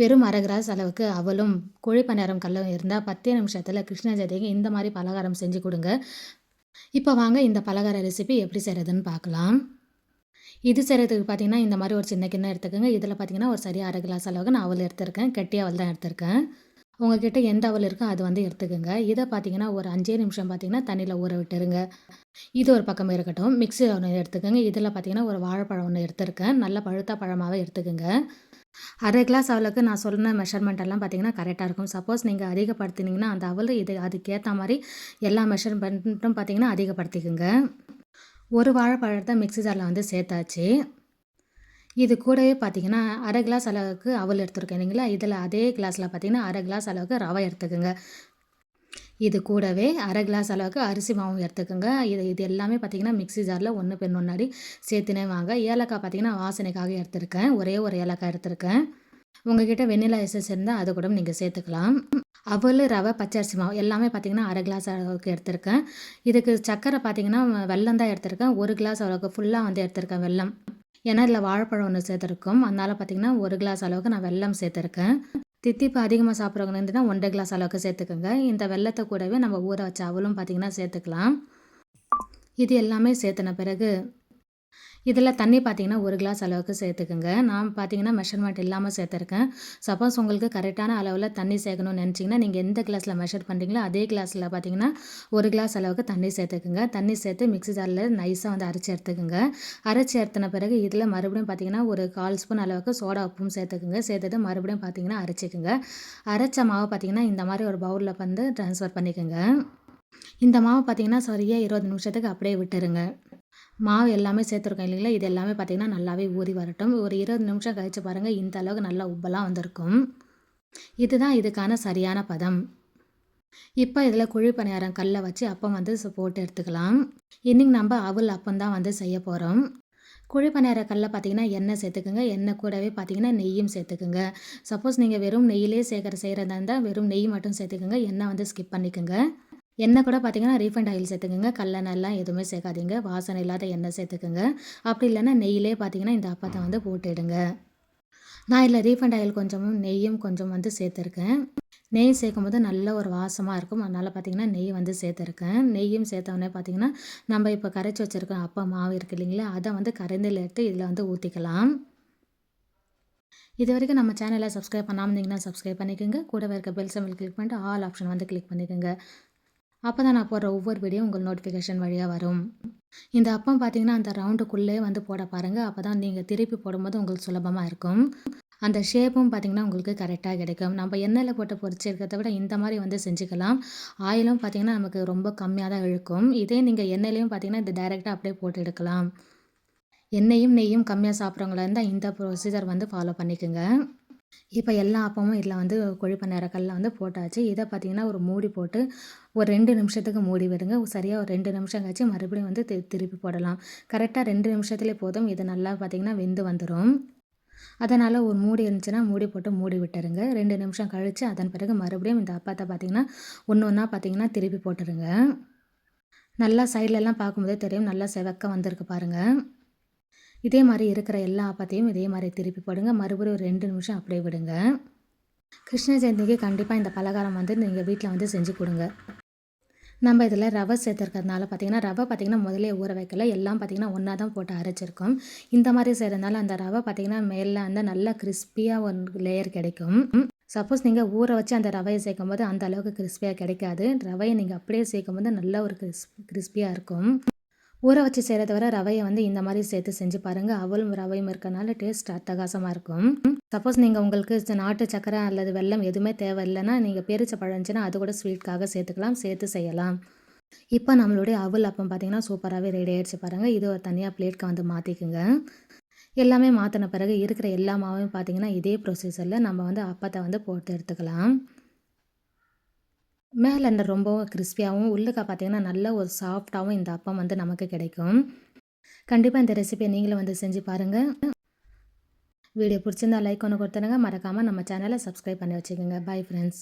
வெறும் அரை கிராஸ் அளவுக்கு அவளும் குழி பணியாரம் கல்லும் இருந்தால் பத்தே நிமிஷத்தில் கிருஷ்ண ஜெயந்திக்கு இந்த மாதிரி பலகாரம் செஞ்சு கொடுங்க. இப்போ வாங்க இந்த பலகார ரெசிபி எப்படி செய்கிறதுன்னு பார்க்கலாம். இது செய்கிறதுக்கு பார்த்தீங்கன்னா இந்த மாதிரி ஒரு சின்ன கிண்ணம் எடுத்துக்கோங்க. இதில் பார்த்தீங்கன்னா ஒரு சரியாக அரை கிளாஸ் அளவுக்கு நான் அவள் எடுத்திருக்கேன். கெட்டி அவள் தான் எடுத்திருக்கேன். உங்ககிட்ட எந்த அவல் இருக்கோ அது வந்து எடுத்துக்கோங்க. இதை பார்த்தீங்கன்னா ஒரு அஞ்சே நிமிஷம் பார்த்தீங்கன்னா தண்ணியில் ஊற விட்டுருங்க. இது ஒரு பக்கம் இருக்கட்டும். மிக்ஸி ஒன்று எடுத்துக்கோங்க. இதில் பார்த்தீங்கன்னா ஒரு வாழைப்பழம் ஒன்று எடுத்திருக்கேன். நல்ல பழுத்த பழமாகவே எடுத்துக்கோங்க. அரை கிளாஸ் அவளுக்கு நான் சொன்ன மெஷர்மெண்ட் எல்லாம் பார்த்தீங்கன்னா கரெக்டாக இருக்கும். சப்போஸ் நீங்கள் அதிகப்படுத்தினீங்கன்னா அந்த அவல் இது அதுக்கேற்ற மாதிரி எல்லா மெஷர்மெண்ட்டும் பார்த்தீங்கன்னா அதிகப்படுத்திக்கோங்க. ஒரு வாழைப்பழத்தை மிக்ஸி ஜாரில் வந்து சேர்த்தாச்சு. இது கூடவே பார்த்தீங்கன்னா அரை கிளாஸ் அளவுக்கு அவல் எடுத்துருக்கேன் இல்லைங்களா? இதில் அதே கிளாஸில் பார்த்தீங்கன்னா அரை கிளாஸ் அளவுக்கு ரவை எடுத்துக்கோங்க. இது கூடவே அரை கிளாஸ் அளவுக்கு அரிசி மாவும் எடுத்துக்கோங்க. இது இது எல்லாமே பார்த்திங்கன்னா மிக்ஸி ஜாரில் ஒன்று பெண் முன்னாடி சேர்த்துனே வாங்க. ஏலக்காய் பார்த்திங்கன்னா வாசனைக்காக எடுத்திருக்கேன். ஒரே ஒரு ஏலக்காய் எடுத்திருக்கேன். உங்ககிட்ட வெண்ணிலா எசன்ஸ் இருந்தால் அது கூட நீங்கள் சேர்த்துக்கலாம். அவல் ரவை பச்சரிசி மாவு எல்லாமே பார்த்திங்கன்னா அரை கிளாஸ் அளவுக்கு எடுத்திருக்கேன். இதுக்கு சர்க்கரை பார்த்திங்கன்னா வெல்லம் தான் எடுத்திருக்கேன். ஒரு கிளாஸ் அளவுக்கு ஃபுல்லாக வந்து எடுத்திருக்கேன் வெல்லம். ஏன்னா இதில் வாழைப்பழம் ஒன்று சேர்த்துருக்கோம். அதனால் பார்த்திங்கன்னா ஒரு கிளாஸ் அளவுக்கு நான் வெல்லம் சேர்த்துருக்கேன். தித்திப்பு அதிகமாக சாப்பிட்றவங்க இருந்துன்னா ஒன்றரை கிளாஸ் அளவுக்கு சேர்த்துக்கோங்க. இந்த வெள்ளத்தை கூடவே நம்ம ஊற வச்ச அவளும் பார்த்திங்கன்னா சேர்த்துக்கலாம். இது எல்லாமே சேர்த்துன பிறகு இதில் தண்ணி பார்த்தீங்கன்னா ஒரு கிளாஸ் அளவுக்கு சேர்த்துக்குங்க. நான் பார்த்தீங்கன்னா மெஷர்மெண்ட் இல்லாமல் சேர்த்துருக்கேன். சப்போஸ் உங்களுக்கு கரெக்டான அளவில் தண்ணி சேர்க்கணும்னு நினச்சிங்கன்னா நீங்கள் எந்த கிளாஸில் மெஷர் பண்ணுறீங்களோ அதே கிளாஸில் பார்த்தீங்கன்னா ஒரு கிளாஸ் அளவுக்கு தண்ணி சேர்த்துக்குங்க. தண்ணி சேர்த்து மிக்ஸி ஜாரில் நைஸாக வந்து அரைச்சி எடுத்துக்குங்க. அரைச்சி எடுத்தின பிறகு இதில் மறுபடியும் பார்த்தீங்கன்னா ஒரு கால் ஸ்பூன் அளவுக்கு சோடா உப்பும் சேர்த்துக்குங்க. சேர்த்துட்டு மறுபடியும் பார்த்தீங்கன்னா அரைச்சிக்குங்க. அரைச்ச மாவு பார்த்தீங்கன்னா இந்த மாதிரி ஒரு பவுலில் வந்து ட்ரான்ஸ்ஃபர் பண்ணிக்கோங்க. இந்த மாவு பார்த்தீங்கன்னா சரியாக இருபது நிமிஷத்துக்கு அப்படியே விட்டுருங்க. மாவு எல்லாமே சேர்த்துருக்கோம் இல்லைங்களா? இது எல்லாமே பார்த்திங்கன்னா நல்லாவே ஊறி வரட்டும். ஒரு இருபது நிமிஷம் கழித்து பாருங்கள் இந்த அளவுக்கு நல்லா உப்பெல்லாம் வந்திருக்கும். இதுதான் இதுக்கான சரியான பதம். இப்போ இதில் குழி பணியாரம் கல்லை வச்சு அப்பம் வந்து போட்டு எடுத்துக்கலாம். இன்றைக்கி நம்ம அவல் அப்பம் தான் வந்து செய்ய போகிறோம் குழி பணியார கல்லை பார்த்தீங்கன்னா எண்ணெய் சேர்த்துக்குங்க. எண்ணெய் கூடவே பார்த்தீங்கன்னா நெய்யும் சேர்த்துக்குங்க. சப்போஸ் நீங்கள் வெறும் நெய்யிலே சேர்க்குற செய்கிறதா இருந்தால் வெறும் நெய் மட்டும் சேர்த்துக்குங்க. எண்ணெய் வந்து ஸ்கிப் பண்ணிக்கோங்க. எண்ணெய் கூட பார்த்தீங்கன்னா ரீஃபண்ட் ஆயில் சேர்த்துக்கோங்க. கல்லெண்ணெய்லாம் எதுவுமே சேர்க்காதீங்க. வாசனை இல்லாத எண்ணெய் சேர்த்துக்கோங்க. அப்படி இல்லைன்னா நெய்யிலே பார்த்தீங்கன்னா இந்த அப்பத்தை வந்து போட்டுடுங்க. நான் இதில் ரீஃபண்ட் ஆயில் கொஞ்சமும் நெய்யும் கொஞ்சம் வந்து சேர்த்துருக்கேன். நெய் சேர்க்கும் போது நல்ல ஒரு வாசமாக இருக்கும். அதனால் பார்த்திங்கன்னா நெய் வந்து சேர்த்துருக்கேன். நெய்யும் சேர்த்தவொடனே பார்த்திங்கன்னா நம்ம இப்போ கரைச்சி வச்சுருக்கோம் அப்பா மாவு இருக்குது இல்லைங்களா அதை வந்து கரைந்தில் எடுத்து இதில் வந்து ஊற்றிக்கலாம் இது வரைக்கும் நம்ம சேனலை சப்ஸ்கிரைப் பண்ணாமல் இருந்தீங்கன்னா சப்ஸ்கிரைப் பண்ணிக்கோங்க. கூடவே இருக்க பெல் சம்பல் கிளிக் பண்ணிட்டு ஆல் ஆப்ஷன் வந்து கிளிக் பண்ணிக்கோங்க. அப்போ தான் நான் போடுற ஒவ்வொரு வீடியோ உங்கள் நோட்டிஃபிகேஷன் வழியாக வரும். இந்த அப்பம் பார்த்தீங்கன்னா அந்த ரவுண்டுக்குள்ளே வந்து போட பாருங்கள் அப்போ தான் நீங்கள் திருப்பி போடும்போது உங்களுக்கு சுலபமாக இருக்கும். அந்த ஷேப்பும் பார்த்திங்கன்னா உங்களுக்கு கரெக்டாக கிடைக்கும். நம்ம எண்ணெயில் போட்டு பொறிச்சிருக்கிறத விட இந்த மாதிரி வந்து செஞ்சுக்கலாம். ஆயிலும் பார்த்திங்கன்னா நமக்கு ரொம்ப கம்மியாக தான் இழுக்கும். இதே நீங்கள் எண்ணெயிலையும் பார்த்திங்கன்னா இது டைரெக்டாக அப்படியே போட்டு எடுக்கலாம். எண்ணெயும் நெய்யும் கம்மியாக சாப்பிட்றவங்களா இருந்தால் இந்த ப்ரொசீஜர் வந்து ஃபாலோ பண்ணிக்கோங்க. இப்போ எல்லா அப்பமும் இதில் வந்து கொழுப்பு நிறக்கல்ல வந்து போட்டாச்சு. இதை பார்த்திங்கன்னா ஒரு மூடி போட்டு ஒரு ரெண்டு நிமிஷத்துக்கு மூடி விடுங்க. சரியாக ஒரு ரெண்டு நிமிஷம் கழிச்சு மறுபடியும் வந்து திருப்பி போடலாம். கரெக்டாக ரெண்டு நிமிஷத்துலேயே போதும். இது நல்லா பார்த்திங்கன்னா வெந்து வந்துடும் அதனால் ஒரு மூடி இருந்துச்சுன்னா மூடி போட்டு மூடி விட்டுருங்க. ரெண்டு நிமிஷம் கழித்து அதன் பிறகு மறுபடியும் இந்த அப்பத்தை பார்த்திங்கன்னா ஒன்று ஒன்றா பார்த்திங்கன்னா திருப்பி போட்டுருங்க. நல்லா சைட்லலாம் பார்க்கும்போதே தெரியும். நல்லா செவக்க வந்திருக்கு பாருங்கள் இதே மாதிரி இருக்கிற எல்லா அப்பத்தையும் இதே மாதிரி திருப்பி போடுங்க. மறுபடியும் ஒரு ரெண்டு நிமிஷம் அப்படியே விடுங்க. கிருஷ்ண ஜெயந்திக்கு கண்டிப்பாக இந்த பலகாரம் வந்து நீங்கள் வீட்டில் வந்து செஞ்சு கொடுங்க. நம்ம இதில் ரவை சேர்த்துருக்கிறதுனால பார்த்திங்கன்னா ரவை பார்த்திங்கன்னா முதலே ஊற வைக்கல. எல்லாம் பார்த்திங்கன்னா ஒன்றா தான் போட்டு அரைச்சிருக்கோம். இந்த மாதிரி செய்கிறதுனால அந்த ரவை பார்த்திங்கன்னா மேலே வந்து நல்லா கிறிஸ்பியாக ஒரு லேயர் கிடைக்கும். சப்போஸ் நீங்கள் ஊற வச்சு அந்த ரவையை சேர்க்கும் போது அந்த அளவுக்கு கிறிஸ்பியாக கிடைக்காது. ரவையை நீங்கள் அப்படியே சேர்க்கும் போது நல்ல ஒரு கிறிஸ் கிறிஸ்பியாக இருக்கும். ஊற வச்சு செய்கிறத விட ரவையை வந்து இந்த மாதிரி சேர்த்து செஞ்சு பாருங்கள் அவளும் ரவையும் இருக்கனால டேஸ்ட் அட்டகாசமாக இருக்கும். சப்போஸ் நீங்கள் உங்களுக்கு நாட்டு சக்கரை அல்லது வெள்ளம் எதுவுமே தேவையில்லைன்னா நீங்கள் பேரிச்ச பழஞ்சுன்னா அது கூட ஸ்வீட்காக சேர்த்துக்கலாம் சேர்த்து செய்யலாம். இப்போ நம்மளுடைய அவல் அப்பம் பார்த்திங்கன்னா சூப்பராகவே ரெடி ஆகிடுச்சு பாருங்கள் இது ஒரு தனியாக பிளேட்க்கு வந்து மாற்றிக்குங்க எல்லாமே மாற்றின பிறகு இருக்கிற எல்லா மாவையும் பார்த்திங்கன்னா இதே ப்ரொசீஜரில் நம்ம வந்து அப்பத்தை வந்து போட்டு எடுத்துக்கலாம். மேலே இந்த ரொம்பவும் கிறிஸ்பியாகவும் உள்ளுக்க பார்த்தீங்கன்னா நல்ல ஒரு சாஃப்டாகவும் இந்த அப்பம் வந்து நமக்கு கிடைக்கும். கண்டிப்பாக இந்த ரெசிபியை நீங்களும் வந்து செஞ்சு பாருங்கள் வீடியோ பிடிச்சிருந்தா லைக் ஒன்று கொடுத்துருங்க. மறக்காமல் நம்ம சேனலை சப்ஸ்கிரைப் பண்ணி வச்சுக்கோங்க. Bye friends